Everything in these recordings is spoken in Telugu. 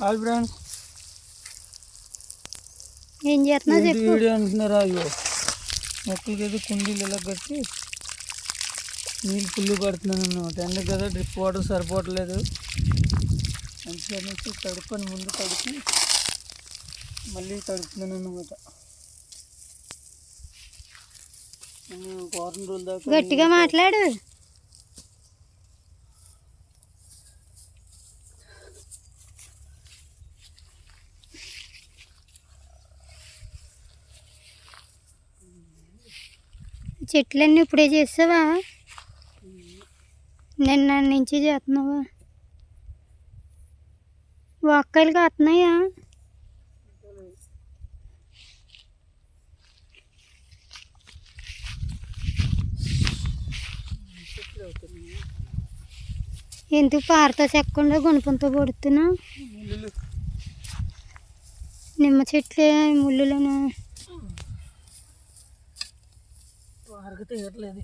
హాయ్ ఫ్రెండ్స్ ఏం చేస్తున్నావు ఏంటి చెప్పు. వీడియో అంటున్నారా? అయ్యో మొక్కలకి అయితే కుండీలు ఇలా కట్టి నీళ్ళు ఫుల్ పడుతున్నాను అన్నమాట. ఎందుకు కదా డ్రిప్ వాటర్ సరిపోవట్లేదు. మంచిగా నుంచి తడుపుని ముందు తడిపి మళ్ళీ తడుపుతున్నాను అన్నమాట. వారం రోజుల దాకా గట్టిగా మాట్లాడు. చెట్లన్నీ ఇప్పుడే చేసావా నిన్న నుంచి చేస్తున్నావా? వాక్కాయలు కాస్తున్నాయా ఎందుకు పారతో చెక్కకుండా గుణపంతో పడుతున్నా నిమ్మ చెట్లే ముళ్ళులను? పారకు ఇవ్వట్లేదు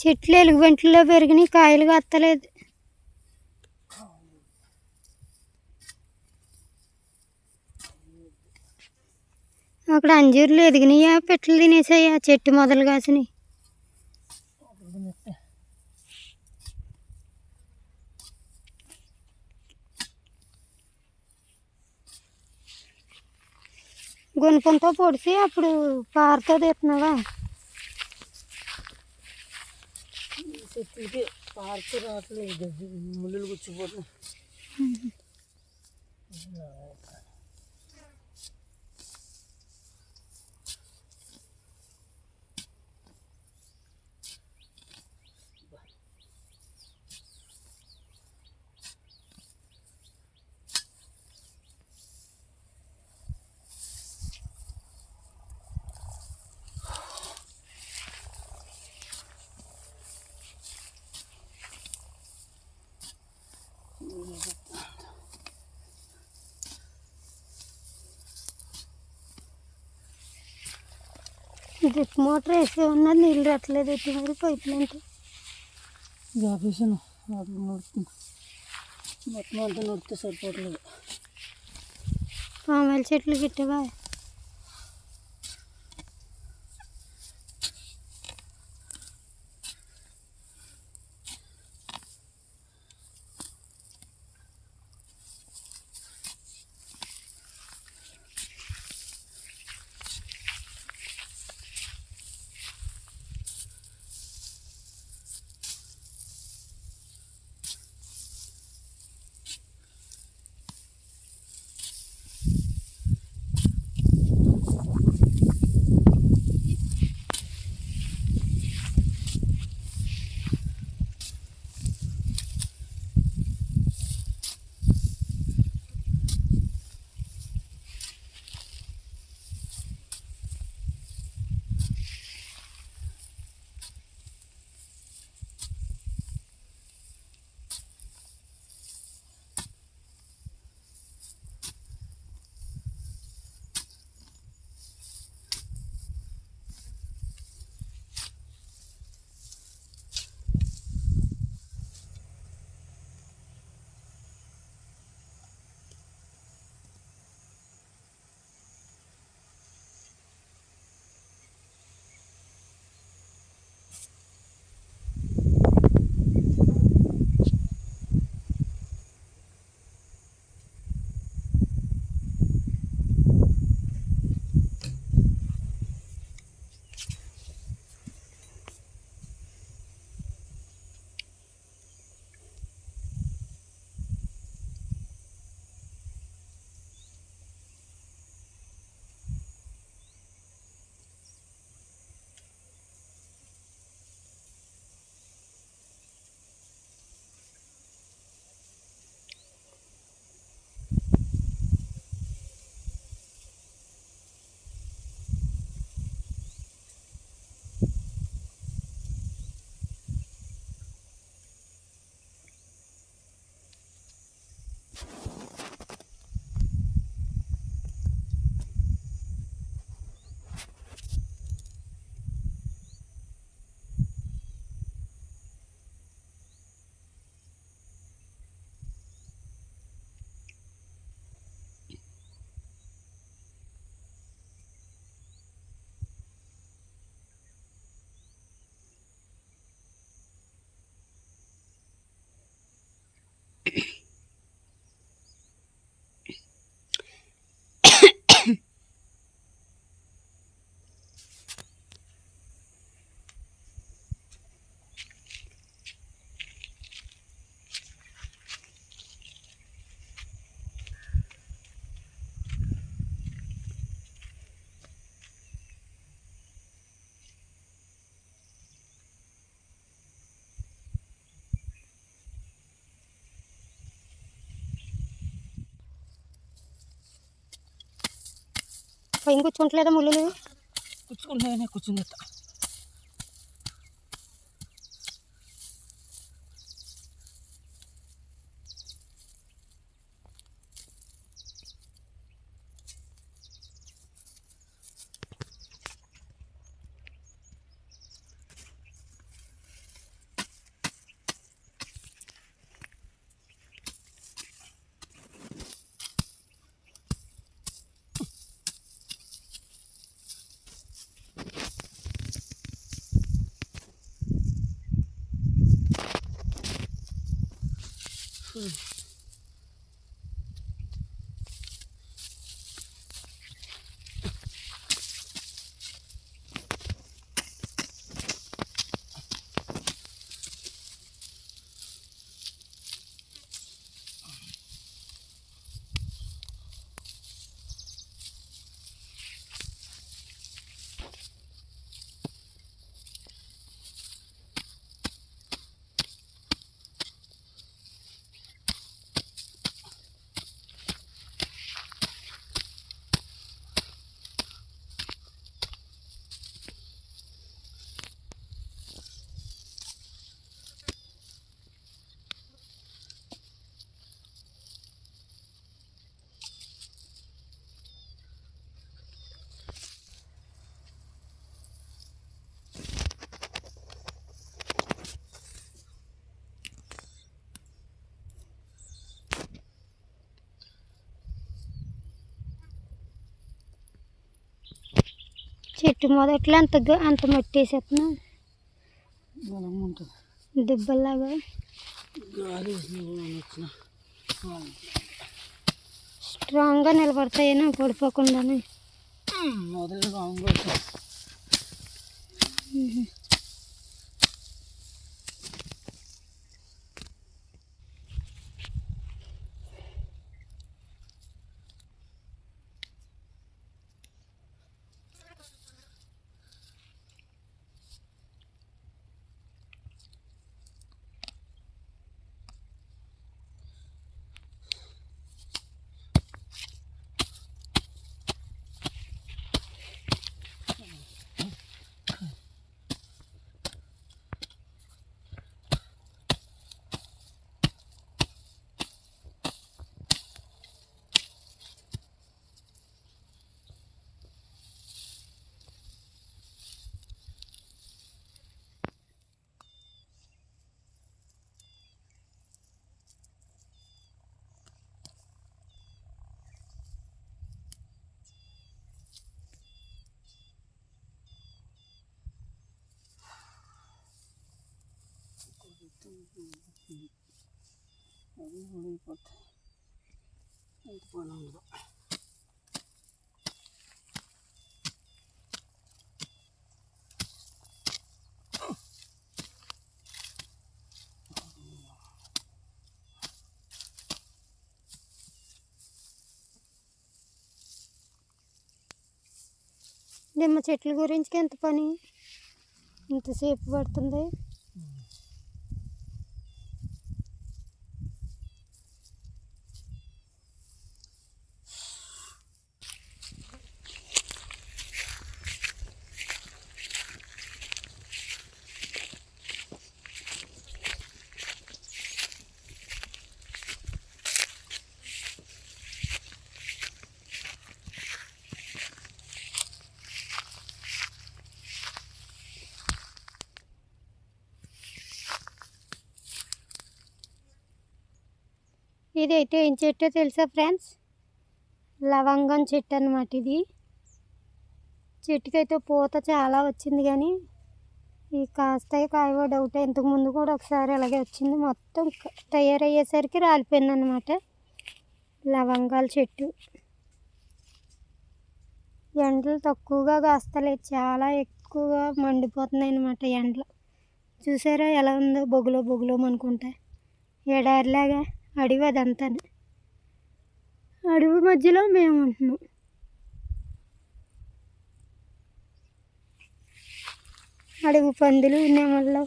చెట్లు ఎలుగుబంట్లో పెరిగినాయి కాయలు కత్తలేదు. అంజూర్లు ఎదిగినాయా? పెట్లు తినేసాయా? చెట్టు మొదలు కాసినాయి. గుణపంతో పొడిచి అప్పుడు పారతో తీస్తున్నావా? పారుతూ రావట్లేదు. గడ్డి ముళ్ళులు డ్రిప్ మోటార్ వేసి ఉన్నది నీళ్ళు రట్టలేదు ఎట్టి మరి ఇది ఆపేసాను. వాటిని నడుస్తుంది మొత్తం అంతా నడితే సరిపోవట్లేదు. పామాయిల చెట్లు గిట్టవా? you పైన కూర్చుంటలేదా ముళ్ళు కూర్చుకుంటున్నాయని కూర్చుందట Hmm. చెట్టు మొదట్లో అంత అంత మట్టి వేసేస్తున్నా దిబ్బల్లాగా? స్ట్రాంగ్గా నిలబడతాయని పడిపోకుండానే. మొదలు రాంగ్ అవుతుంది అది ఎంత పని నిమ్మ చెట్ల గురించి ఎంత పని? ఇంతసేపు పడుతుంది. ఇది అయితే ఏం చెట్టో తెలుసా ఫ్రెండ్స్? లవంగం చెట్టు అనమాట ఇది. చెట్టుకైతే పూత చాలా వచ్చింది కానీ ఈ కాస్తాయి కాయవో డౌట్ ఇంతకు ముందు కూడా ఒకసారి అలాగే వచ్చింది. మొత్తం తయారయ్యేసరికి రాలిపోయింది అనమాట లవంగాల చెట్టు. ఎండలు తక్కువగా కాస్తలేదు చాలా ఎక్కువగా మండిపోతున్నాయి అనమాట ఎండలు. చూసారా ఎలా ఉందో? బొగులో బొగులో అనుకుంటా ఎడారిలాగా. అడవి అదంతా అడవి మధ్యలో మేము ఉంటున్నాం. అడవి పందులు నెమళ్ళు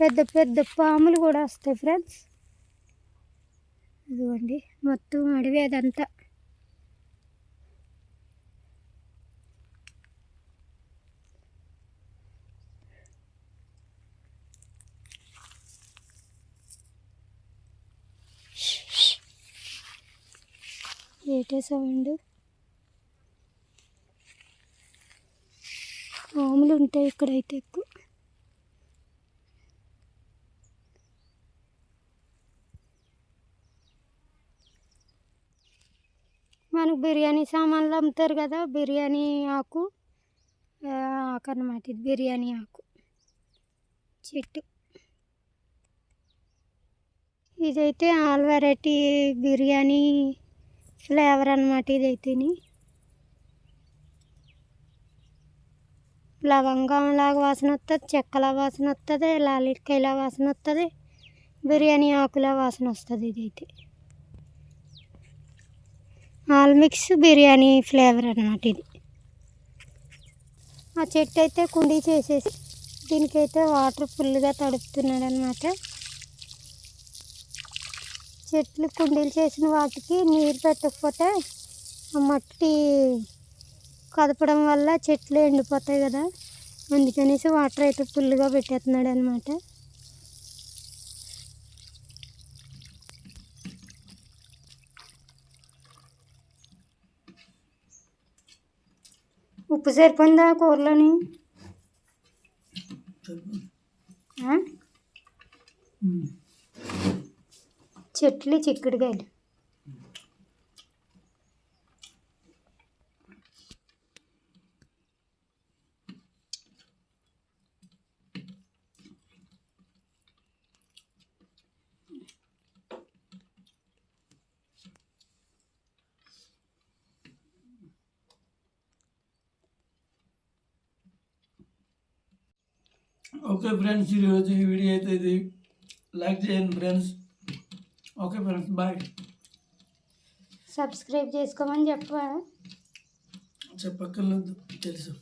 పెద్ద పెద్ద పాములు కూడా వస్తాయి ఫ్రెండ్స్ ఇదిగోండి మొత్తం అడవి అదంతా. పెట్టేసామండి. సౌండ్ పాములు ఉంటాయి ఇక్కడైతే ఎక్కువ. మనకు బిర్యానీ సామాన్లు అమ్ముతారు కదా బిర్యానీ ఆకు ఆకు అన్నమాట ఇది బిర్యానీ ఆకు. చెట్టు. ఇదైతే ఆల్ వెరైటీ బిర్యానీ ఫ్లేవర్ అనమాట ఇదైతేని. లవంగంలాగా వాసన వస్తుంది చెక్కల వాసన వస్తుంది లాలికాయల వాసన వస్తుంది బిర్యానీ ఆకుల వాసన వస్తుంది ఇదైతే. ఆల్ మిక్స్ బిర్యానీ ఫ్లేవర్ అనమాట ఇది. ఆ చెట్టు అయితే కుండీ చేసేసి దీనికైతే వాటర్ ఫుల్గా తడుపుతున్నాడు అనమాట చెట్లు కుండీలు చేసిన వాటికి నీరు పెట్టకపోతే ఆ మట్టి కదపడం వల్ల చెట్లు ఎండిపోతాయి కదా. అందుకనేసి వాటర్ అయితే ఫుల్గా పెట్టేస్తున్నాడు అనమాట ఉప్పు సరిపోయిందా కూరలోని? ఆ? చెట్లు చిక్కుడుకాయలు ఓకే ఫ్రెండ్స్ ఈరోజు ఈ వీడియో అయితే ఇది లైక్ చేయండి friends okay friends bye. Subscribe చేసుకోమని చెప్పా చెప్పక్కర్లేదు తెలుసు.